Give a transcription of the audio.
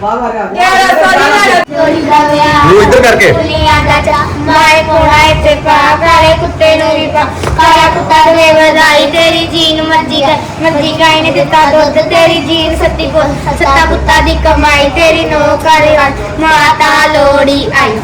ਬਾਹਰ ਆ ਗਿਆ ਯਾਰ ਸੋਰੀ ਨੂੰ ਇੱਧਰ ਕਰਕੇ। ਕੁਲੀਆਂ ਦਾ ਚਾ ਮਾਏ ਕੋਣਾ ਇੱਥੇ ਪਾ ਕਾਲੇ ਕੁੱਤੇ ਨੂੰ ਵੀ ਪਾ ਕਾਲਾ ਕੁੱਤਾ ਦੇ ਵਧਾਈ ਤੇਰੀ ਜੀਨ ਮਰਜ਼ੀ ਦਾ ਮਰਜ਼ੀ ਗਾਈ ਨੇ ਦਿੱਤਾ ਦੁੱਧ, ਤੇਰੀ ਜੀਨ ਸੱਤੀ ਕੋ ਸੱਤਾ ਕੁੱਤਾ ਦੀ ਕਮਾਈ, ਤੇਰੀ ਨੋ ਕਰੇ ਮਾਤਾ ਲੋੜੀ ਆਈ